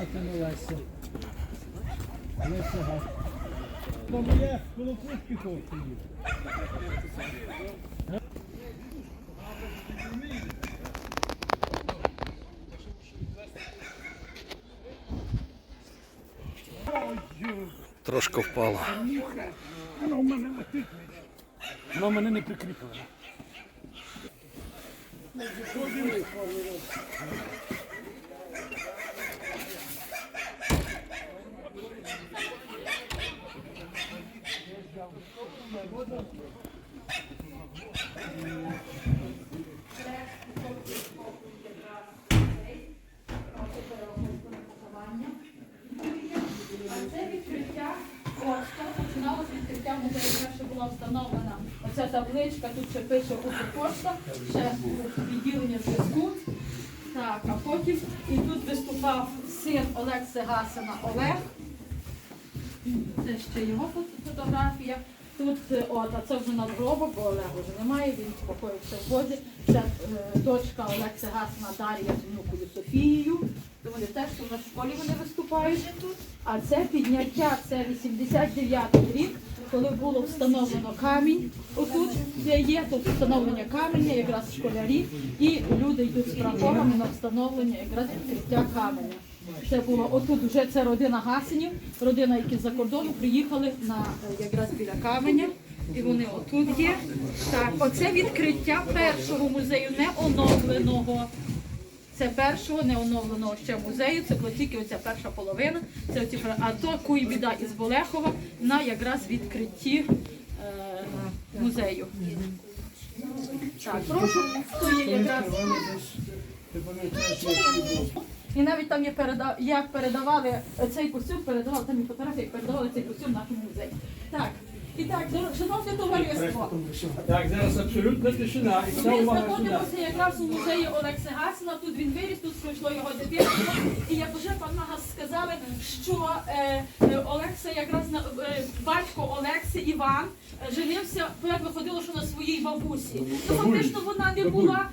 Гатина Леся. Леся Гатина. Там є коло кутки ходить. Трошки впало. Воно в мене летить. Воно в мене не прикріплено. А це відкриття просто починалося з відкриття музею. Перше була встановлена оця табличка, тут ще пише Укрпошта, ще відділення зв'язку. Так, а потім і тут виступав син Олекси Гасина Олег. Це ще його фотографія. Тут, е, от, а це вже надгробок, бо Олега вже немає, він спокоївся в Бозі. Це е, дочка Олекси Гасина Дар'я з внукою Софією. То Вони теж тут на школі вони виступають. А це підняття, це 89 рік, коли було встановлено камінь. Отут, де є, тут встановлення каменя, якраз школярі, і люди йдуть з прапорами на встановлення якраз відкриття каменя. Це було отут вже це родина Гасинів, родина, які з-за кордону приїхали на е, якраз біля каменя. І вони отут є. Так, оце відкриття першого музею не оновленого. Це першого неоновленого ще музею, це була тільки оця перша половина. Це оці, а то Куйбіда із Болехова на якраз відкритті е, музею. Так, прошу, хто є якраз. І навіть там є переда... як передавали цей костюм, передавали там є фотографії, як передавали цей костюм нашому музею. Так, і так, шановне товариство. Так, зараз абсолютна тишина. І вся Ми увага сюди. знаходимося якраз у музеї Олекси Гасина. Тут він виріс, тут пройшло його дитинство. І як вже пан Магас сказали, що е, е, Олекса якраз на е, батько Олекси Іван е, женився, як виходило, що на своїй бабусі. Ну фактично вона не була,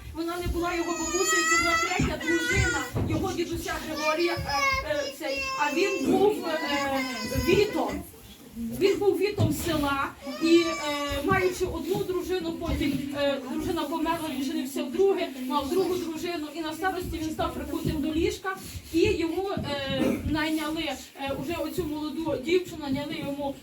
не була його бабусею, це була третя дружина його дідуся Григорія. Е, е, цей, а він був е, вітом. Він був вітом села і е, маючи одну дружину, потім е, дружина померла, він женився вдруге, мав другу дружину, і на старості він став прикутим до ліжка, і йому е, найняли е, уже оцю молоду дівчину, найняли йому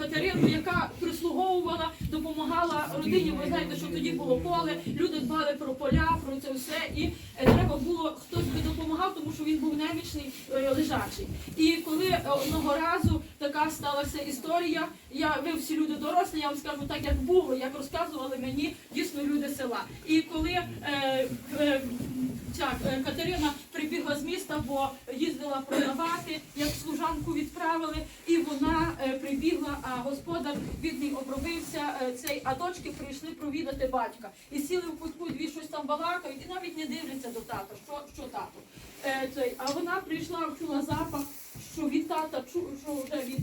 Катерину, яка прислуговувала, допомагала родині. Ви знаєте, що тоді було поле, люди дбали про поля, про це все, і е, треба було хтось би допомагав, тому що він був немічний е, лежачий. І коли е, одного разу така сталася історія, я ви всі люди дорослі, я вам скажу так, як було, як розказували мені дійсно люди села. І коли е, е, ця е, Катерина прибігла з міста, бо їздила продавати, як служанку відправили, і вона е, прибігла, а господар бідний обробився е, цей, а дочки прийшли провідати батька. І сіли в кутку, дві щось там балакають, і навіть не дивляться до тата, що, що тато. Цей, а вона прийшла, чула запах, що від тата що вже від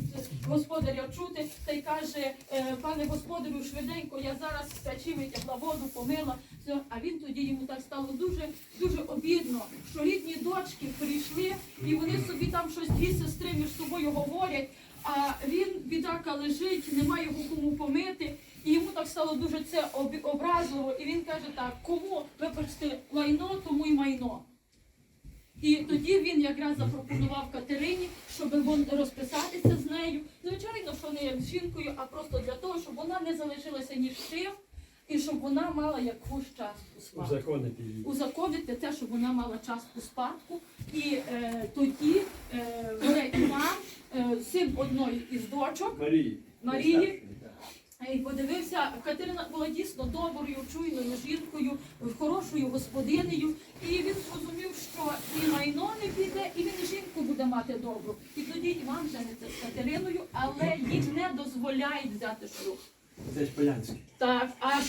господаря чути, та й каже, е, пане господарю, швиденько, я зараз печі витягла воду, помила. Все. А він тоді йому так стало дуже дуже обідно, що рідні дочки прийшли, і вони собі там щось дві сестри між собою говорять. А він, бідака, лежить, немає його кому помити. І йому так стало дуже це образливо. І він каже так, кому вибачте лайно, тому й майно. І тоді він якраз запропонував Катерині, щоб розписатися з нею. Звичайно, що не як з жінкою, а просто для того, щоб вона не залишилася ні з чим, і щоб вона мала якусь частку спадку. Узаконити її. Узаконити те, щоб вона мала частку спадку. І е, тоді е, вже Іван, е, син одної із дочок, Марії. Марії. І подивився, Катерина була дійсно доброю, чуйною жінкою, хорошою господинею. І він зрозумів, що і майно не піде, і він жінку буде мати добру. І тоді Іван жениться з Катериною, але їй не дозволяють взяти шлюб. Це ж Полянський. Так, аж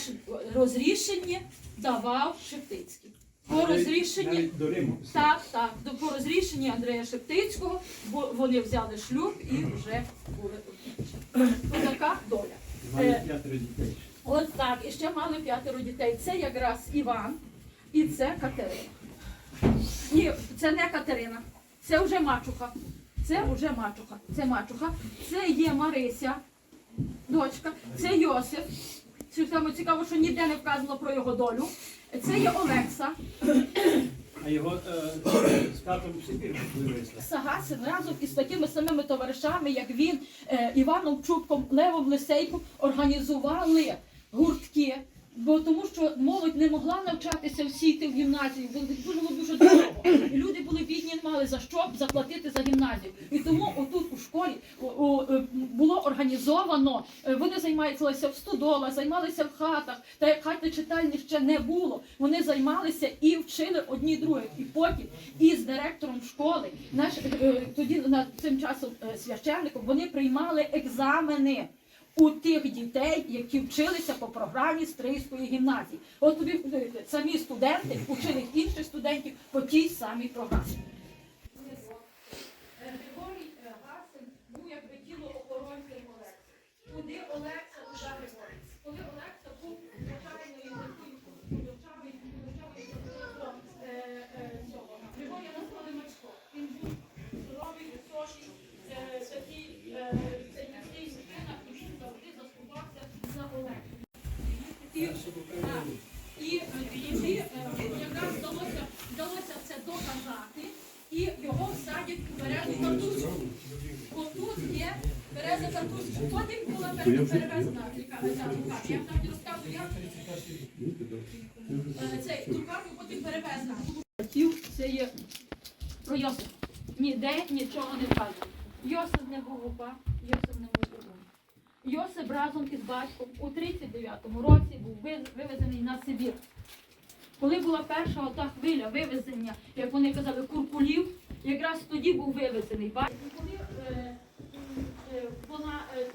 розрішення давав Шептицький. По розрішенні до Риму. так, так, до по розрішенні Андрея Шептицького, бо вони взяли шлюб і вже були така доля. Мали Е, п'ятеро дітей. От так, і ще мали п'ятеро дітей. Це якраз Іван і це Катерина. Ні, це не Катерина. Це вже мачуха. Це вже мачуха. Це мачуха. Це є Марися, дочка. Це Йосиф. Це цікаво, що ніде не вказано про його долю. Це є Олекса. А його е, з татом Сибір вивезли. Сагасин разом із такими самими товаришами, як він, е, Іваном Чубком, Левом Лисейком, організували гуртки. Бо тому, що молодь не могла навчатися всі йти в гімназію, бо дуже було дуже дорого. І люди були бідні, не мали за що заплатити за гімназію. І тому отут у школі е, було організовано. е, Вони займалися в стодолах, займалися в хатах. Та хати читальні ще не було. Вони займалися і вчили одні других. І потім із директором школи, наш е, тоді на цим часом священником, вони приймали екзамени у тих дітей, які вчилися по програмі Стрийської гімназії. От тобі е, самі студенти вчили інших студентів по тій самій програмі. Григорій е, Гасин був якби тіло охоронцем Олекса. Куди Олекса, туди Григорій. Коли Олекса був звичайною такою худощавою, худощавою до е, е, цього. Григорія назвали Мачко. Він був здоровий, високий, е, такий е, цей м'який мужчина, і він завжди заступався за Олекса. І, так, і е, е, якраз вдалося, вдалося це доказати, і його всадять у березу картузку. Отут є береза картузку. Потім була перевезена ця лікарня. Я вам навіть розказую, як е, цей лікарню потім перевезена. Це є про Йосиф. Ніде нічого не вказано. Йосиф не був упа, Йосиф не був дурний. Йосип разом із батьком у 39-му році був вивезений на Сибір. Коли була перша ота хвиля вивезення, як вони казали, куркулів, якраз тоді був вивезений. Коли е, е, вона е,